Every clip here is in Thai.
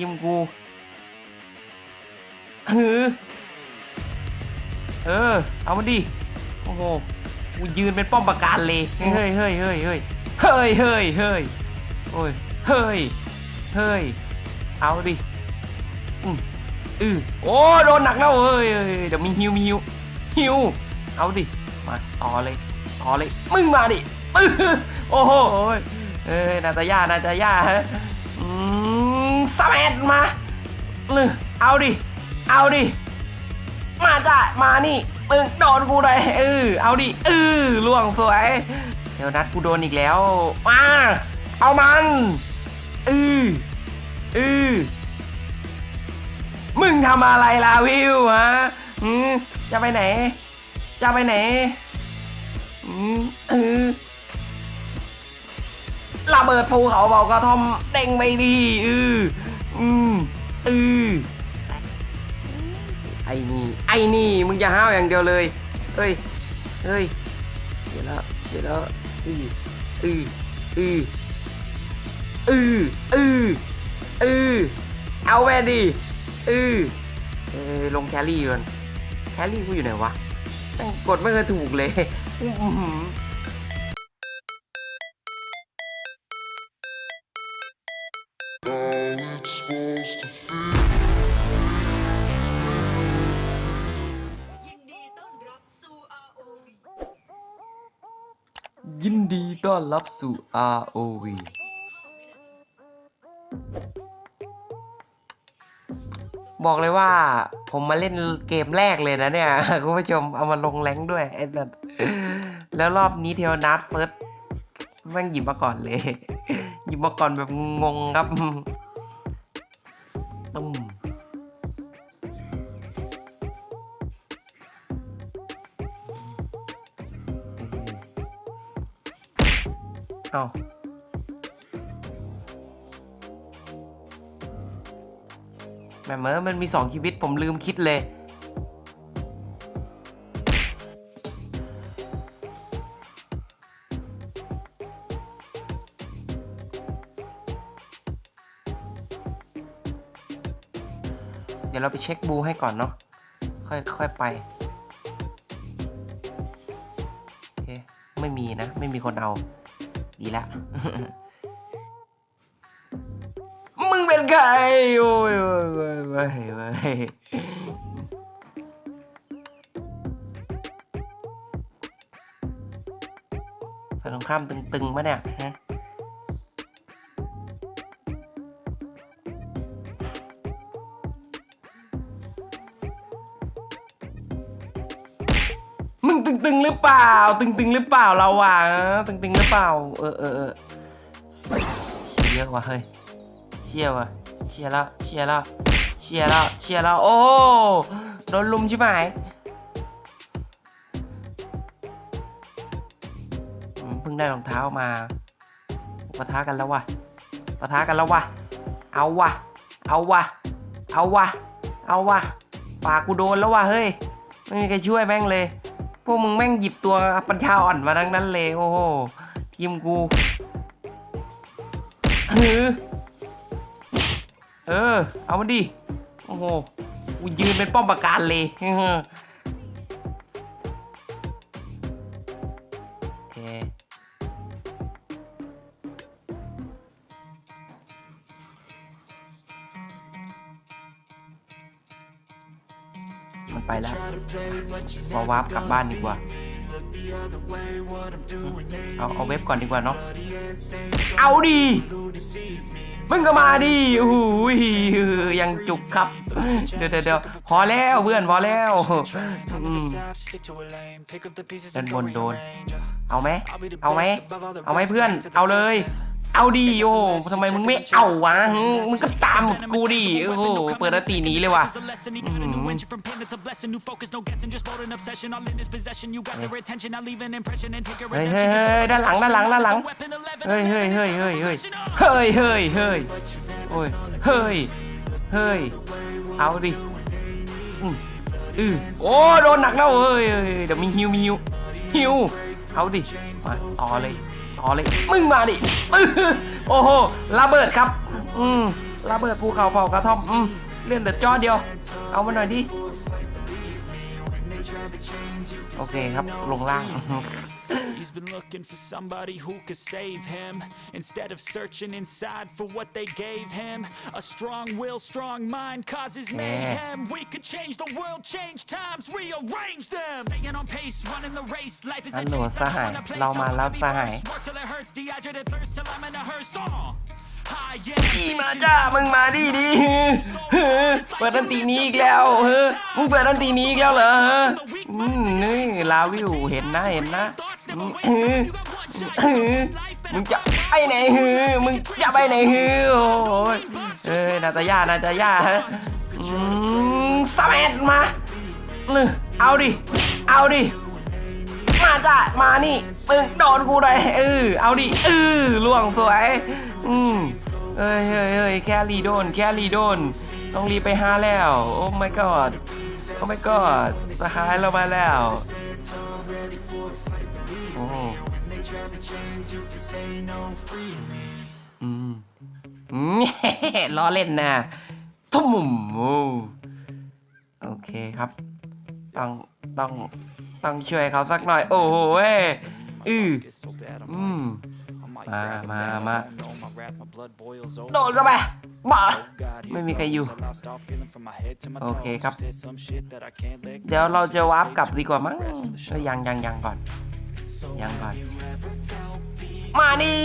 ยิมกูฮือเออ เอามันดิโอ้โหกูยืนเป็นป้อมปราการเลย เฮ้ยเฮ้ยเฮ้ยเฮ้ยเฮ้ยเฮ้ยเฮ้ยโอ้ยเฮ้ยเฮ้ยเอาดิอืมอือโอ้โดนหนักแล้วเฮ้ยเดี๋ยวมีฮิวมีฮิวฮิวเอาดิมาต่อเลยต่อเลยมึงมาดิโอ้โหเอ้ยนาตาย่านาตาย่าฮะอืม สแมดมาเออเอาดิ เอาดิ มาจ้ะมานี่มึงโดนกูเลยเออเอาดิเออล่วงสวยเดี๋ยวนัดกูโดนอีกแล้วมาเอามันเออเออมึงทำอะไรล่ะวิวฮะจะไปไหน จะไปไหนอืมเออ ระเบิดภูเขาเบากระท่อมเด้งไม่ดีเอออืมเออไอ้นี่ ไอ้นี่ มึงจะห้าวอย่างเดียวเลยเฮ้ยเฮ้ยเสียแล้วเสียแล้วอืออืออืออืออืออือเอาแม่ดิอือเออลงแคลรี่ก่อนแคลรี่กูอยู่ไหนวะแม่งกดไม่เคยถูกเลย อนรับสู่ ROV บอกเลยว่า ผมมาเล่นเกมแรกเลยนะเนี่ย คุณผู้ชมเอามาลงแรงด้วยไอ้สัสแล้วรอบนี้เทวนัทเฟิร์สแม่งหยิบมาก่อนเลย หยิบมาก่อนแบบงงครับตุ้ม อ้าแม่เมื่อมันมีสองชีวิตผมลืมคิดเลย เดี๋ยวเราไปเช็คบูให้ก่อนเนาะ ค่อยค่อยไปโอเคไม่มีนะ ไม่มีคนเอา ดีละ มึงเป็นใคร โอ้ยโอ้ยโอ้ยโอ้ยโอ้ยฝ่ายตรงข้ามตึงๆปะเนี่ยฮะ มึงตึงๆหรือเปล่า ตึงๆหรือเปล่าเราอะตึงๆหรือเปล่า เออเออเออเชี่ยว่ะเฮ้ยเชี่ยว่ะเชี่ยแล้วเชี่ยแล้วเชี่ยแล้วเชี่ยแล้วโอ้โดนลุมใช่ไหมอืมเพิ่งได้รองเท้ามาปะทะกันแล้ววะปะทะกันแล้ววะเอาวะเอาวะเอาวะเอาวะปากกูโดนแล้ววะเฮ้ยไม่มีใครช่วยแม่งเลย พวกมึงแม่งหยิบตัวปัญชาอ่อนมาทั้งนั้นเลยโอ้โหทีมกูฮือเออ เอามาดิ โอ้โหกูยืนเป็นป้อมปราการเลย ไปแล้ววาวาร์ปกลับบ้านดีกว่า เอาเอาเว็บก่อนดีกว่าเนาะ เอาดีมึงก็มาดิโอ้โหยังจุกครับ เดี๋ยวเดี๋ยวพอแล้วเพื่อนพอแล้วด้านบนโดน เอาไหม เอาไหม เอาไหมเพื่อน เอาเลย เอาดีโอ้โหทำไมมึงไม่เอาวะหึมึงก็ตามกูดิโอ้โหเปิดหนาตีหนีเลยว่ะอืมเฮ้ยเฮ้ยเฮ้ยด้านหลังด้านหลังด้านหลังเฮ้ยเฮ้ยเฮ้ยเฮ้ยเฮ้ยเฮ้ยเฮ้ยเฮ้ยโอ้ยเฮ้ยเฮ้ยเอาดิอืมอือโอ้โดนหนักแล้วเฮ้ยเฮ้ยเดี๋ยวมีฮิวมีฮิวฮิวเอาดิมาต่อเลยต่ อเลยมึงมาดิโอ้โหระเบิดครับ อืมระเบิดภูเขาเผากระท่อมอืมเลื่อนเดือจอเดียว เอามาหน่อยดิ โอเคครับ ลงล่าง He's been looking for somebody who could save him. Instead of searching inside for what they gave him A strong will, strong mind causes mayhem. We could change the world, change times, rearrange them. Staying on pace, running the race. Life is a chase, I don't wanna play Work till it hurts, dehydrated thirst till I'm in a hearse. อีมาจ้ามึงมาดิดิเฮ้อเปิดดันตีนี้อีกแล้วเฮ้อมึงเปิดดันตีนี้อีกแล้วเหรอเฮ้ออืมนี่ลาวิวเห็นนะเห็นนะมเฮ้อเฮ้อมึงจะไปไหนเฮ้อมึงจะไปไหนเฮ้อโอ้ยเอ้ยนาตาย่านาตาย่าฮะอืมสมัดมาเออเอาดิ เอาดิ มาจ้ะมานี่มึงโดนกูเลยเออเอาดิเออล่วงสวย อืมเอ้ยเฮ้ยเฮ้ยแค่รีโดน แค่รีโดน ต้องรีบไปหาแล้ว โอ้ my god โอ้ my god สหายเรามาแล้ว โอ้อืมล้อเล่นนะทุ่มโอ้โอเคครับ ต้อง ต้อง ต้องช่วยเขาสักหน่อย โอ้โหเว้ยอืออืม มา grab a มา bat, I มา don't know, my wrath, my blood boils over. โดนเข้าไปบ้า Oh God, here ไม่มีใครอยู่ goes. I lost all feeling from my head to my โอเค toes. ครับ Said some shit that I can't let go. เดี๋ยวเราจะ So วาร์ป stay กลับ true ดีกว่ามั้ง to the rest of the เอ้ย show. ยังยังยังก่อน ยังก่อน มานี่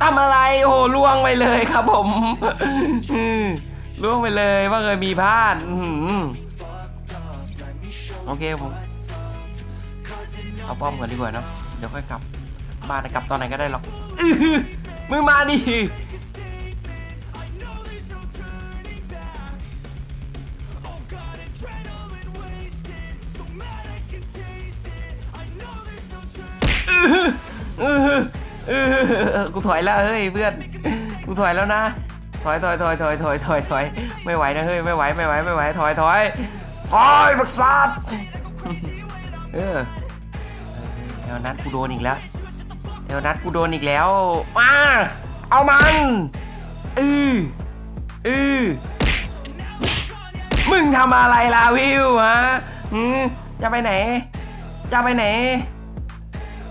ทำอะไรโอ้โหล่วงไปเลยครับผมอืมล่วงไปเลยว่าเคยมีพลาดอื้อหือโอเคผมเอาป้อมก่อนดีกว่าเนอะเดี๋ยวค่อยกลับบ้านนะกลับตอนไหนก็ได้หรอก อือมึงมาดิเออเออกูถอยแล้วเฮ้ยเพื่อน กูถอยแล้วนะ ถอยถอยถอยถอยถอยถอยถอยไม่ไหวนะเฮ้ยไม่ไหวไม่ไหวไม่ไหวถอยถอยถอยบักซัดเออเดี๋ยวนัดกูโดนอีกแล้ว เดี๋ยวนัดกูโดนอีกแล้ว มา เอามันอืออือมึงทำอะไรล่ะวิวฮะหืมจะไปไหน จะไปไหน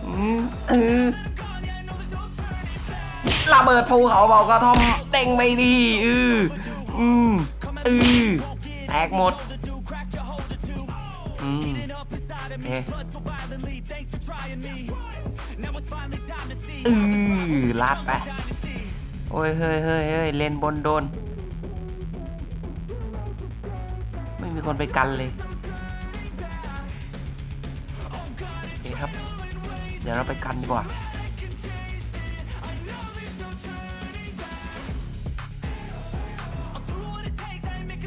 อืมเออระเบิดภูเขาเบากระท่อมเด้งไม่ดีอืออืมอือแตกหมดอืมเอือลาดไป โอ้ย เฮ้ยเฮ้ยเฮ้ยเลนบนโดน ไม่มีคนไปกันเลยโอเคครับ เดี๋ยวเราไปกันดีกว่า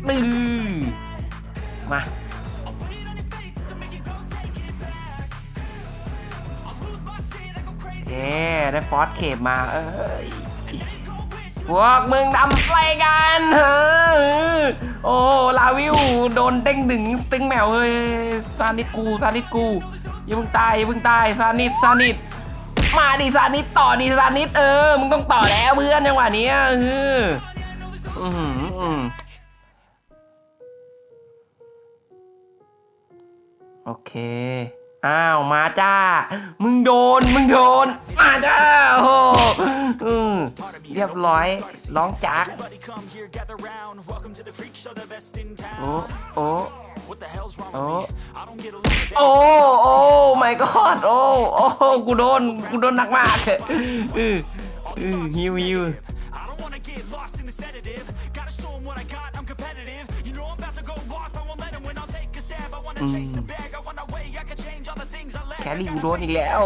ไมือมา ฟอสเคปมาเอ้ยพวกมึงทำอะไรกันเฮ้โอ้ลาวิวโดนเด้งดึงสตึงแมวเฮ้ยซานิดกูซานิดกูอย่าเพิ่งตายอย่าเพิ่งตายซานิดซานิดมาดิซานิดต่อดิซานิดเออมึงต้องต่อแล้วเพื่อนจังหวะนี้เอออือหืออือโอเค อ้าวมาจ้า มึงโดน มึงโดน มาจ้าโอ้อืมเรียบร้อยร้องจักโอ้โอ้โอ้โอ้โอ้ไม่กอดโอ้โอ้กูโดนกูโดนหนักมากเลยอืออือฮิวฮิวอืม รี่กูโดนอีกแล้ว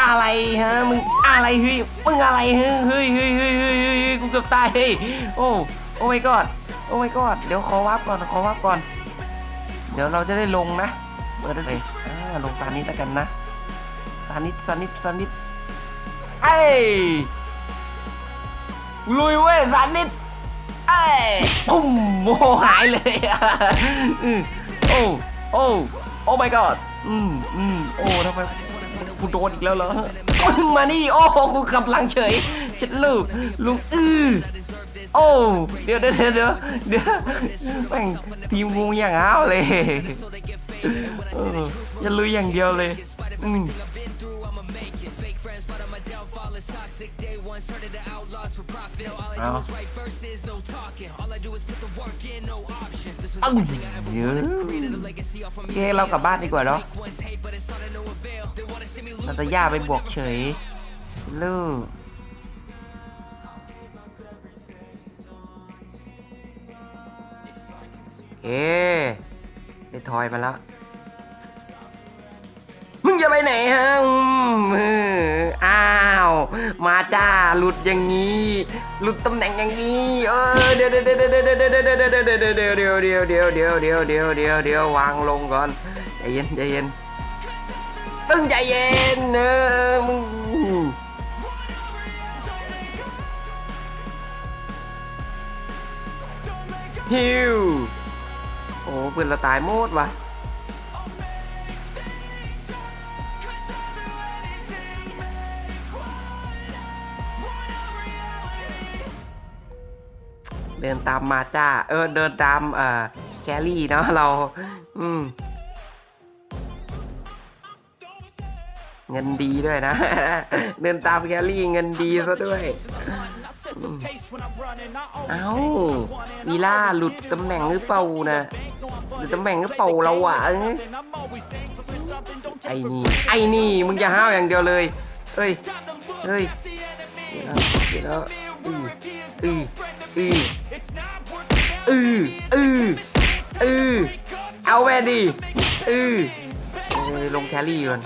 อะไรฮะมึงอะไรเฮ้ยมึงอะไรเฮ้ยเฮ้ยเฮ้ยเฮ้ยเฮ้ยกูเกือบตายเฮ้ยโอ้โอ้ my god โอ้ my god เดี๋ยวขอวับก่อนขอวับก่อน เดี๋ยวเราจะได้ลงนะเปิดได้เลยลงซานิดแล้วกันนะซานิดซานิดซานิดเอ้ยลุยเว้ยซานิด เอ้ยปุ้มโมหายเลยอะอืมโอ้โอ้โอ้ my god อืมอืมโอ้ทำไมกูโดนอีกแล้วเหรอมึงมานี่โอ้กูกำลังเฉยฉันลูกลุงอือโอ้เดี๋ยวเดี๋ยวเดี๋ยวเดี๋ยวตีวแม่งทีมงูอย่างอ้าวเลยอย่าลุยอย่างเดียวเลยอืม toxic day one started the outlaws for profit all i do is write verses no talking all i do is put the work in no option this was something i ever wanted created a legacy off of me เรากลับบ้านดีกว่าเนาะเราจะย่าไปบวกเฉยลูกเอ๊ได้ทอยมาแล้ว จะไปไหนฮะอ้าว มาจ้า หลุดอย่างนี้ หลุดตำแหน่งอย่างนี้ เออ เดี๋ยวเดี๋ยวเดี๋ยวเดี๋ยวเดี๋ยวเดี๋ยวเดี๋ยวเดี๋ยวเดี๋ยวเดี๋ยวเดี๋ยวเดี๋ยวเดี๋ยวเดี๋ยวเดี๋ยวเดี๋ยวเดี๋ยววางลงก่อน ใจเย็นใจเย็นตึงใจเย็นเออมึงฮิวโอ้เพื่อนเราตายหมดว่ะ เดินตามมาจ้า เออ เดินตามเอ่อแครี่เนาะเรา อืม เงินดีด้วยนะ เดินตามแครี่เงินดีซะด้วย เอ้าวีล่าหลุดตำแหน่งหรือเปล่านะหลุดตำแหน่งหรือเปล่าเราอะไอ้นี่ ไอ้นี่ มึงจะห้าวอย่างเดียวเลยเฮ้ยเฮ้ยเดี๋ยวเดี๋ยวอืออือ อืออืออืออือเอาแม่ดิอือเอ้ยลงแคลรี่ก่อน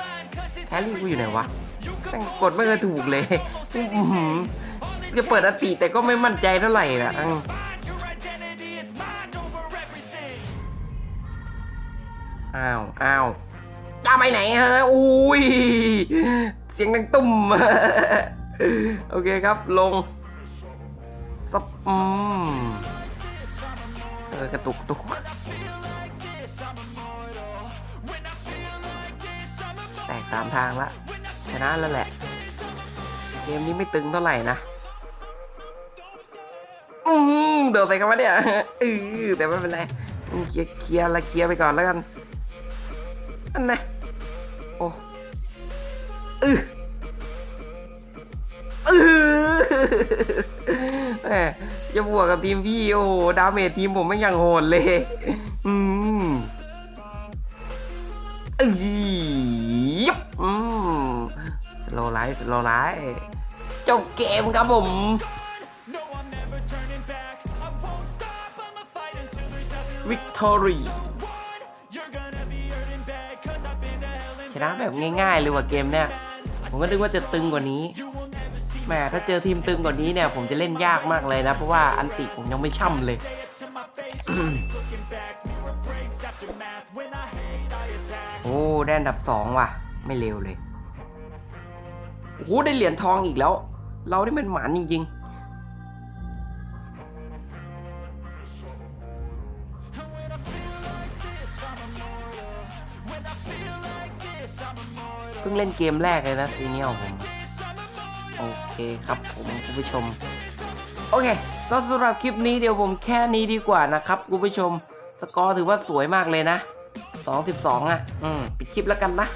แคลรี่กูอยู่ไหนวะแม่งกดไม่เคยถูกเลยจะเปิดอติแต่ก็ไม่มั่นใจเท่าไหร่นะอ้าวอ้าวจะไปไหนฮะอุ้ย เสียงดังตุ่ม โอเคครับลง สับอืมเออกระตุกตุกแตกสามทางละชนะแล้วแหละ เกมนี้ไม่ตึงเท่าไหร่นะอืมเดี๋ยวใส่กันมาเนี่ยเออแต่ไม่เป็นไรเคลียร์เคลียร์ละเคลียร์ไปก่อนแล้วกันอันนะโอ้เออ แหมจะบวกกับทีมพี่โอ้โหดาเมจทีมผมไม่อย่างโหดเลย อืมเอ้ยยับอืมสโลไลท์สโลไลท์จบเกมครับผมวิกตอรี่ชนะแบบง่ายๆเลยว่ะเกมเนี่ย ผมก็นึกว่าจะตึงกว่านี้ แหมถ้าเจอทีมตึงกว่านี้เนี่ย ผมจะเล่นยากมากเลยนะ เพราะว่าอันติผมยังไม่ช่ำเลย โอ้ได้อันดับสองว่ะ ไม่เร็วเลย โอ้ได้เหรียญทองอีกแล้ว เราได้เป็นหมานจริง ๆเพิ่งเล่นเกมแรกเลยนะซีเนียลผม โอเคครับผมคุณผู้ชม โอเคก็สำหรับคลิปนี้เดี๋ยวผมแค่นี้ดีกว่านะครับคุณผู้ชม สกอร์ถือว่าสวยมากเลยนะ 2-12 อะ อืม ปิดคลิปแล้วกันนะ